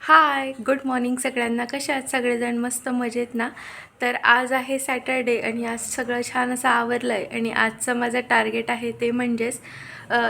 Hi good morning सगळ्यांना. कशा आहेत सगळेजण? मस्त मजेत ना? तर आज आहे सॅटरडे आणि आज सगळं छान असं आवरलं आहे आणि आजचं माझं टार्गेट आहे ते म्हणजेच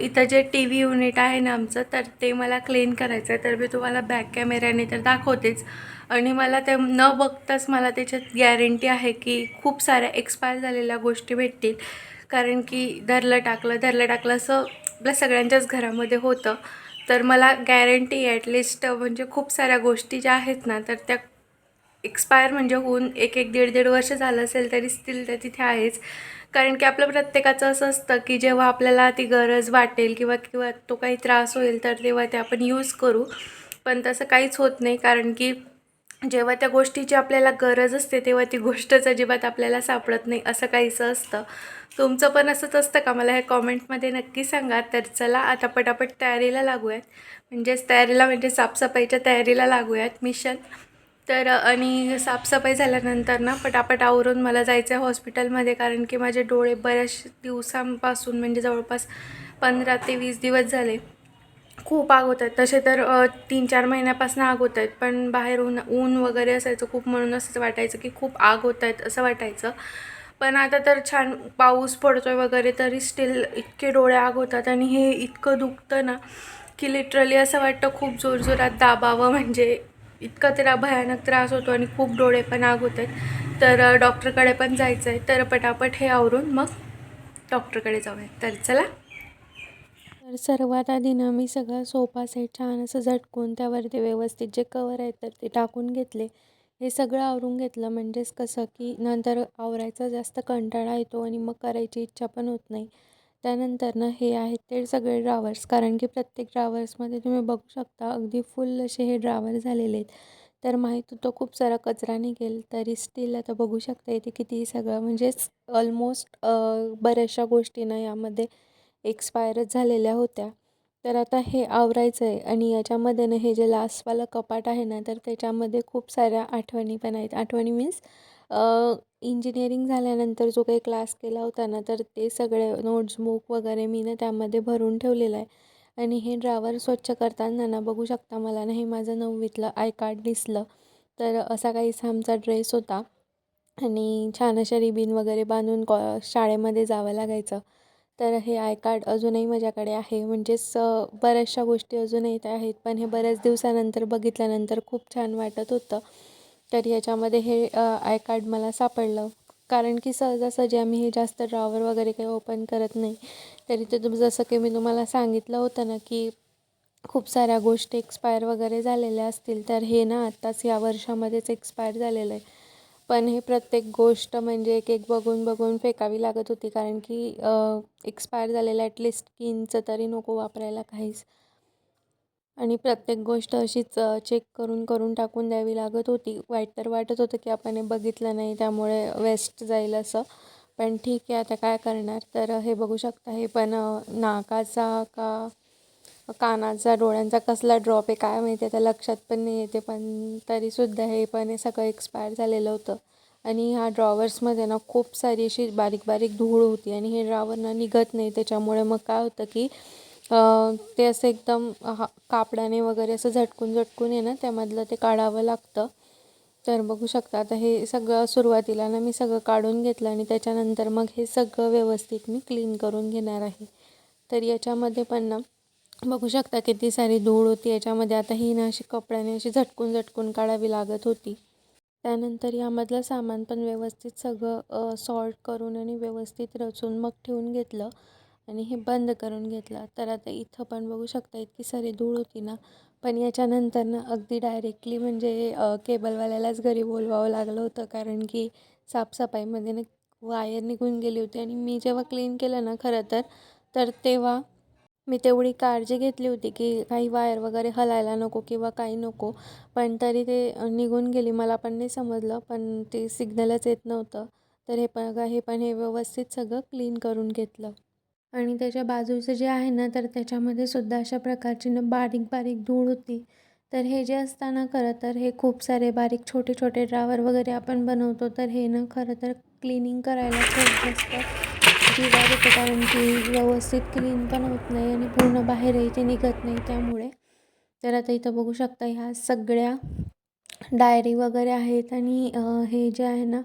इथं जे टी व्ही युनिट आहे ना आमचं तर ते मला क्लीन करायचं आहे तर मी तुम्हाला बॅक कॅमेऱ्याने तर दाखवतेच. आणि मला ते न बघताच मला त्याच्यात गॅरंटी आहे की खूप साऱ्या एक्सपायर झालेल्या गोष्टी भेटतील. कारण की धरलं टाकलं धरलं टाकलं असं आपल्या सगळ्यांच्याच घरामध्ये होतं. तर मला गॅरंटी ॲटलिस्ट म्हणजे खूप साऱ्या गोष्टी ज्या आहेत ना तर त्या एक्सपायर म्हणजे होऊन एक एक दीड दीड वर्ष झालं असेल तरी स्टील त्या तिथे आहेच. कारण की आपलं प्रत्येकाचं असं असतं की जेव्हा आपल्याला ती गरज वाटेल किंवा किंवा तो काही त्रास होईल तर तेव्हा ते आपण यूज करू. पण तसं काहीच होत नाही कारण की जेव्हा त्या गोष्टीची आपल्याला गरज असते तेव्हा ती गोष्टच अजिबात आपल्याला सापडत नाही असं काहीसं असतं. तुमचं पण असंच असतं का? मला हे कॉमेंटमध्ये नक्की सांगा. तर चला आता पटापट तयारीला लागूयात. म्हणजेच तयारीला म्हणजे साफसफाईच्या तयारीला लागूयात मिशन. तर आणि साफसफाई झाल्यानंतर ना पटापट आवरून मला जायचं आहे हॉस्पिटलमध्ये. कारण की माझे डोळे बऱ्याच दिवसांपासून म्हणजे जवळपास पंधरा ते वीस दिवस झाले खूप आग होत आहेत तसे तर तीन चार महिन्यापासून आग होत आहेत पण बाहेर ऊन ऊन वगैरे असायचं खूप म्हणून असं वाटायचं की खूप आग होत आहेत असं वाटायचं. पण आता तर छान पाऊस पडतो आहे वगैरे तरी स्टील इतके डोळे आग होतात आणि हे इतकं दुखतं ना की लिटरली असं वाटतं खूप जोरजोरात दाबावं म्हणजे इतका त्याला भयानक त्रास होतो आणि खूप डोळे पण आग होत आहेत तर डॉक्टरकडे पण जायचं आहे तर पटापट हे आवरून मग डॉक्टरकडे जाऊया. तर चला. तर सर्वात आधी ना मी सगळा सोफा सेट छान असं झटकून त्यावरती व्यवस्थित जे कवर आहेत तर ते टाकून घेतले. हे सगळं आवरून घेतलं म्हणजेच कसं की नंतर आवरायचा जास्त कंटाळा येतो आणि मग करायची इच्छा पण होत नाही. त्यानंतर ना हे आहेत ते सगळे ड्रावर्स. कारण की प्रत्येक ड्रावर्समध्ये तुम्ही बघू शकता अगदी फुल असे हे ड्रावर झालेले आहेत. तर माहीत होतं खूप सारा कचरा निघेल तरी स्टील आता बघू शकता इथे किती सगळं. म्हणजेच ऑलमोस्ट बऱ्याचशा गोष्टींना यामध्ये एक्सपायरच झालेल्या होत्या. तर आता हे आवरायचं आहे आणि याच्यामध्ये ना हे जे लास्टवालं कपाट आहे ना तर त्याच्यामध्ये खूप साऱ्या आठवणी पण आहेत. आठवणी मीन्स इंजिनिअरिंग झाल्यानंतर जो काही क्लास केला होता ना तर ते सगळे नोट्स बुक वगैरे मी ना त्यामध्ये भरून ठेवलेलं आहे. आणि हे ड्रावर स्वच्छ करताना ना बघू शकता मला ना हे माझं नववीतलं आय कार्ड दिसलं. तर असा काहीसा आमचा ड्रेस होता. आणि छान अशा रिबीन वगैरे बांधून कॉ शाळेमध्ये जावं लागायचं. तर हे आय कार्ड अजूनही माझ्याकडे आहे. म्हणजेच बऱ्याचशा गोष्टी अजूनही त्या आहेत. पण हे बऱ्याच दिवसानंतर बघितल्यानंतर खूप छान वाटत होतं. तर याच्यामध्ये हे आय कार्ड मला सापडलं. कारण की सहजासहजी आम्ही हे जास्त ड्रॉवर वगैरे काही ओपन करत नाही. तरी ते तुम जसं की मी तुम्हाला सांगितलं होतं ना की खूप साऱ्या गोष्टी एक्सपायर वगैरे झालेल्या असतील. तर हे ना आत्ताच या वर्षामध्येच एक्सपायर झालेलं आहे. पण हे प्रत्येक गोष्ट म्हणजे एक एक बघून बघून फेकावी लागत होती. कारण की एक्सपायर झालेलं ॲटलिस्ट स्किनचं तरी नको वापरायला काहीच. आणि प्रत्येक गोष्ट अशीच चेक करून करून टाकून द्यावी लागत होती. वाईट तर वाटत होतं की आपण हे बघितलं नाही त्यामुळे वेस्ट जाईल असं. पण ठीक आहे आता काय करणार? तर हे बघू शकता हे. पण नाकाचा का कानाचा डोळ्यांचा कसला ड्रॉप आहे काय माहिती आता लक्षात पण नाही येते पण तरीसुद्धा हे पण हे सगळं एक्सपायर झालेलं होतं. आणि ह्या ड्रॉवर्समध्ये ना खूप सारी अशी बारीक बारीक धूळ होती आणि हे ड्रॉवर ना निघत नाही. त्याच्यामुळे मग काय होतं की ते असं एकदम हा कापडाने वगैरे असं झटकून झटकून आहे ना त्यामधलं ते काढावं लागतं. तर बघू शकता आता हे सगळं सुरुवातीला ना मी सगळं काढून घेतलं आणि त्याच्यानंतर मग हे सगळं व्यवस्थित मी क्लीन करून घेणार आहे. तर याच्यामध्ये पण ना बघू शकता किती सारी धूळ होती. याच्यामध्ये आता ही ना अशी कपड्याने अशी झटकून झटकून काढावी लागत होती. त्यानंतर यामधलं सामान पण व्यवस्थित सगळं सॉल्ट करून आणि व्यवस्थित रचून मग ठेवून घेतलं आणि हे बंद करून घेतलं. तर आता इथं पण बघू शकता इतकी सारी धूळ होती ना. पण याच्यानंतर ना अगदी डायरेक्टली म्हणजे केबलवाल्यालाच घरी बोलवावं लागलं होतं. कारण की साफसफाईमध्ये ना वायर निघून गेली होती आणि मी जेव्हा क्लीन केलं ना खरं तर तर तेव्हा मी तेवढी काळजी घेतली होती की काही वायर वगैरे हलायला नको किंवा काही नको. पण तरी ते निघून गेली. मला पण नाही समजलं. पण ते सिग्नलच येत नव्हतं. तर हे पण हे पण हे व्यवस्थित सगळं क्लीन करून घेतलं. आणि त्याच्या बाजूचं जे आहे ना तर त्याच्यामध्ये सुद्धा अशा प्रकारची ना बारीक बारीक धूळ होती. तर हे जे असताना खरं तर हे खूप सारे बारीक छोटे छोटे ड्रावर वगैरे आपण बनवतो. तर हे ना खरं तर क्लिनिंग करायला खूप जास्त जीवावर येतं कारण की व्यवस्थित क्लीन पण होत नाही आणि पूर्ण बाहेरही ते निघत नाही त्यामुळे. तर आता इथं बघू शकता ह्या सगळ्या डायरी वगैरे आहेत आणि हे जे आहे ना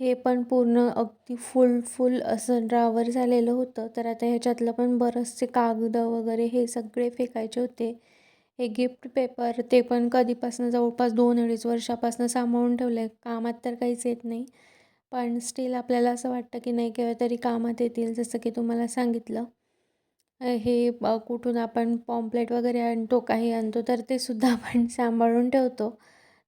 हे पण पूर्ण अगदी फुल फुल असं ड्रावर झालेलं होतं. तर आता ह्याच्यातलं पण बरंचसे कागद वगैरे हे सगळे फेकायचे होते. हे गिफ्ट पेपर ते पण कधीपासून जवळपास दोन अडीच वर्षापासून सांभाळून ठेवलं आहे कामात तर काहीच येत नाही. पण स्टील आपल्याला असं वाटतं की नाही केव्हा तरी कामात येतील जसं की तुम्हाला सांगितलं. हे कुठून आपण पॉम्पलेट वगैरे आणतो काही आणतो तर ते सुद्धा आपण सांभाळून ठेवतो.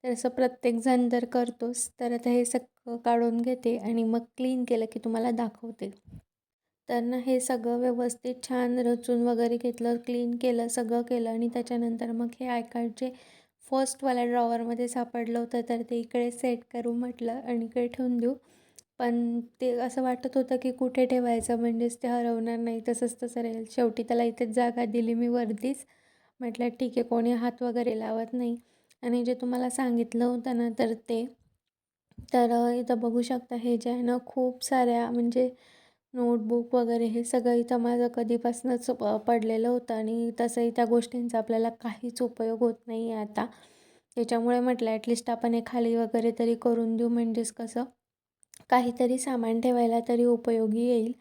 तर असं प्रत्येकजण तर करतोच तर आता हे सगळं काढून घेते आणि मग क्लीन केलं की तुम्हाला दाखवते. तर ना हे सगळं व्यवस्थित छान रचून वगैरे घेतलं क्लीन केलं सगळं केलं आणि त्याच्यानंतर मग हे आय कार्डचे फर्स्टवाल्या ड्रॉवरमध्ये सापडलं होतं तर ते इकडे सेट करू म्हटलं आणि इकडे ठेवून देऊ. पण ते असं वाटत होतं की कुठे ठेवायचं म्हणजेच ते हरवणार नाही. तसंच तसं राहील. शेवटी त्याला इथेच जागा दिली मी वरतीच. म्हटलं ठीक आहे कोणी हात वगैरे लावत नाही. आणि जे तुम्हाला सांगितलं होतं ना तर ते. तर इथं बघू शकता हे जे आहे ना खूप साऱ्या म्हणजे नोटबुक वगैरे हे सगळं इथं माझं कधीपासूनच प पडलेलं होतं आणि तसंही त्या गोष्टींचा आपल्याला काहीच उपयोग होत नाही आहे आता. त्याच्यामुळे म्हटलं ॲटलिस्ट आपण हे खाली वगैरे तरी करून देऊ म्हणजेच कसं काहीतरी सामान ठेवायला तरी उपयोगी येईल.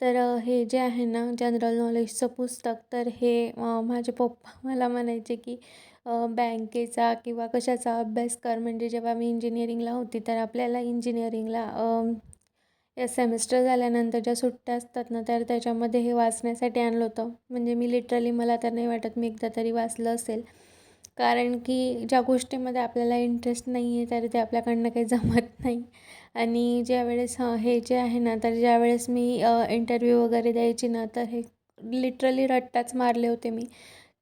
तर हे जे आहे ना जनरल नॉलेजचं पुस्तक तर हे माझे पप्पा मला म्हणायचे की बँकेचा किंवा कशाचा अभ्यास कर. म्हणजे जेव्हा मी इंजिनिअरिंगला होती तर आपल्याला इंजिनिअरिंगला या सेमिस्टर झाल्यानंतर ज्या सुट्ट्या असतात ना तर त्याच्यामध्ये हे वाचण्यासाठी आणलं होतं. म्हणजे मी लिटरली मला तर नाही वाटत मी एकदा तरी वाचलं असेल. कारण की ज्या गोष्टीमध्ये आपल्याला इंटरेस्ट नाही आहे तर ते आपल्याकडनं काही जमत नाही. आणि ज्यावेळेस हे जे आहे ना तर ज्यावेळेस मी इंटरव्ह्यू वगैरे द्यायची ना तर हे लिटरली रट्टाच मारले होते मी.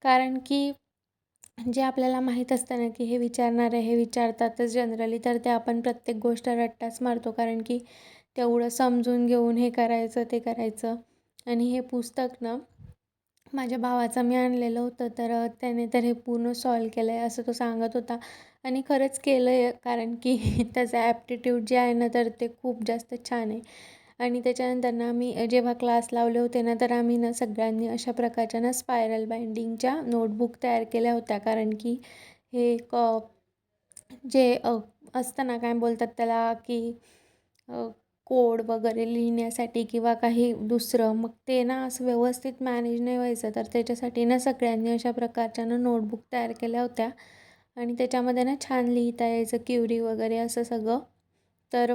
कारण की जे आपल्याला माहीत असतं ना की हे विचारणारे हे विचारतातच जनरली तर ते आपण प्रत्येक गोष्ट रट्टाच मारतो. कारण की तेवढं समजून घेऊन हे करायचं ते करायचं. आणि हे पुस्तक ना माझ्या भावाचं मी आणलेलं होतं तर त्याने तर हे पूर्ण सॉल्व केलं आहे असं तो सांगत होता. आणि खरंच केलं आहे कारण की त्याचा ॲप्टिट्यूड जे आहे ना तर ते खूप जास्त छान आहे. आणि त्याच्यानंतर ना आम्ही जेव्हा क्लास लावले होते ना तर आम्ही ना सगळ्यांनी अशा प्रकारच्या ना स्पायरल बाइंडिंगच्या नोटबुक तयार केल्या होत्या. कारण की हे क जे असतं ना काय बोलतात त्याला की कोड वगैरे लिहिण्यासाठी किंवा काही दुसरं मग ते ना असं व्यवस्थित मॅनेज नाही व्हायचं. तर त्याच्यासाठी ना सगळ्यांनी अशा प्रकारच्या ना नोटबुक तयार केल्या होत्या. आणि त्याच्यामध्ये ना छान लिहिता यायचं क्युरी वगैरे असं सगळं. तर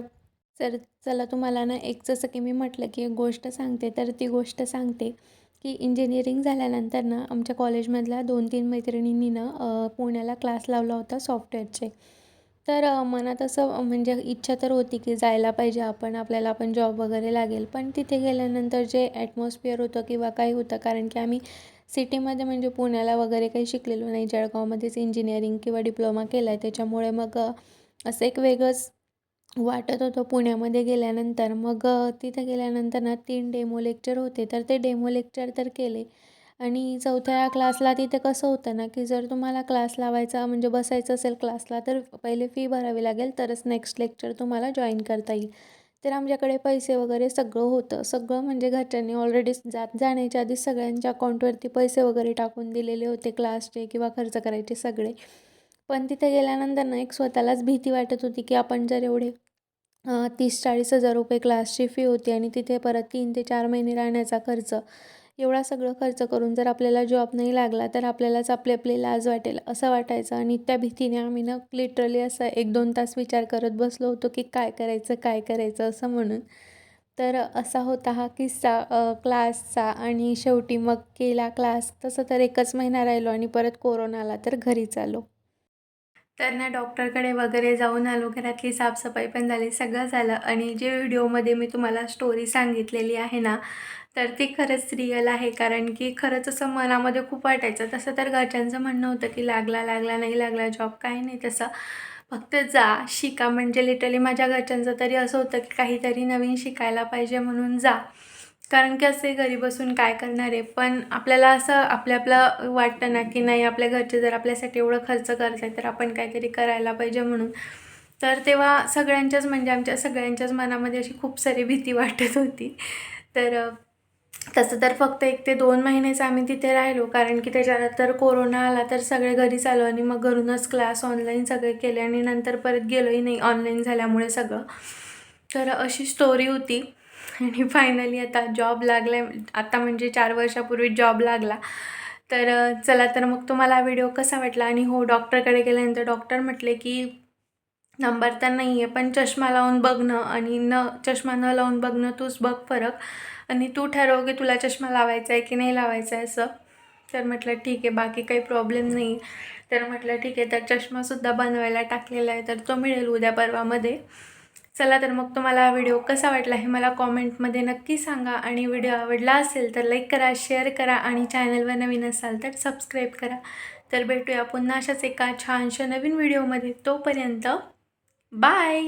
तर चला तुम्हाला ना एक जसं की मी म्हटलं की एक गोष्ट सांगते. तर ती गोष्ट सांगते की इंजिनिअरिंग झाल्यानंतर ना आमच्या कॉलेजमधल्या दोन तीन मैत्रिणींनी ना पुण्याला क्लास लावला होता सॉफ्टवेअरचे तर मनात असं म्हणजे इच्छा तर होती की जायला पाहिजे आपण आपल्याला पण जॉब वगैरे लागेल. पण तिथे गेल्यानंतर जे ॲटमॉस्फिअर होतं किंवा काही होतं कारण की आम्ही सिटीमध्ये म्हणजे पुण्याला वगैरे काही शिकलेलो नाही. जळगावमध्येच इंजिनिअरिंग किंवा डिप्लोमा केला आहे त्याच्यामुळे मग असं एक वेगळंच वाटत होतं पुण्यामध्ये गेल्यानंतर. मग तिथे गेल्यानंतर ना तीन डेमो लेक्चर होते. तर ते डेमो लेक्चर तर केले. आणि चौथ्या क्लासला तिथे कसं होतं ना की जर तुम्हाला क्लास लावायचा म्हणजे बसायचं असेल क्लासला तर पहिले फी भरावी लागेल तरच नेक्स्ट लेक्चर तुम्हाला जॉईन करता येईल. तर आमच्याकडे पैसे वगैरे सगळं होतं. सगळं म्हणजे घरच्यांनी ऑलरेडी जात जाण्याच्या आधी सगळ्यांच्या अकाउंटवरती पैसे वगैरे टाकून दिलेले होते क्लासचे किंवा खर्च करायचे सगळे. पण तिथे गेल्यानंतर ना एक स्वतःलाच भीती वाटत होती की आपण जर एवढे तीस चाळीस हजार रुपये क्लासची फी होती आणि तिथे परत तीन ते चार महिने राहण्याचा खर्च एवढा सगळं खर्च करून जर आपल्याला जॉब नाही लागला तर आपल्यालाच आपले आपले लाज वाटेल असं वाटायचं. आणि त्या भीतीने आम्ही ना लिटरली असं एक दोन तास विचार करत बसलो होतो की काय करायचं काय करायचं असं म्हणून. तर असा होता हा किस्सा क्लासचा आणि शेवटी मग केला क्लास तसं तर एकच महिना राहिलो आणि परत कोरोना आला तर घरीच आलो. तर ना डॉक्टरकडे वगैरे जाऊन आलो घरातली साफसफाई पण झाली सगळं झालं. आणि जे व्हिडिओमध्ये मी तुम्हाला स्टोरी सांगितलेली आहे ना तर ती खरंच रिअल आहे. कारण की खरंच असं मनामध्ये खूप वाटायचं. तसं तर घरच्यांचं म्हणणं होतं की लागला लागला नाही लागला जॉब काही नाही तसं. फक्त जा शिका. म्हणजे लिटरली माझ्या घरच्यांचं तरी असं होतं की काहीतरी नवीन शिकायला पाहिजे म्हणून जा. कारण की असे घरी बसून काय करणार आहे? पण आपल्याला असं आपल्या आपलं वाटतं ना की नाही आपल्या घरचे जर आपल्यासाठी एवढं खर्च करत आहे तर आपण काहीतरी करायला पाहिजे म्हणून. तर तेव्हा सगळ्यांच्याच म्हणजे आमच्या सगळ्यांच्याच मनामध्ये अशी खूप सारी भीती वाटत होती. तर तसं तर फक्त एक ते दोन महिनेच आम्ही तिथे राहिलो. कारण की त्याच्यानंतर कोरोना आला तर सगळे घरीच आलो आणि मग घरूनच क्लास ऑनलाईन सगळे केले आणि नंतर परत गेलोही नाही ऑनलाईन झाल्यामुळे सगळं. तर अशी स्टोरी होती. आणि फायनली आता जॉब लागला आहे आता म्हणजे चार वर्षापूर्वी जॉब लागला. तर चला तर मग तुम्हाला व्हिडिओ कसा वाटला? आणि हो डॉक्टरकडे गेल्यानंतर डॉक्टर म्हटले की नंबर तर नाही आहे पण चष्मा लावून बघणं आणि न चष्मा न लावून बघणं तूच बघ फरक. आणि तू ठरव की तुला चष्मा लावायचा आहे की नाही लावायचा आहे असं. तर म्हटलं ठीक आहे बाकी काही प्रॉब्लेम नाही. तर म्हटलं ठीक आहे तर चष्मासुद्धा बनवायला टाकलेला आहे तर तो मिळेल उद्या परवामध्ये. चला तर मग तुम्हाला हा व्हिडिओ कसा वाटला हे मला कॉमेंटमध्ये नक्की सांगा. आणि व्हिडिओ आवडला असेल तर लाईक करा शेअर करा आणि चॅनलवर नवीन असाल तर सबस्क्राईब करा. तर भेटूया पुन्हा अशाच एका छानशा नवीन व्हिडिओमध्ये. तोपर्यंत बाय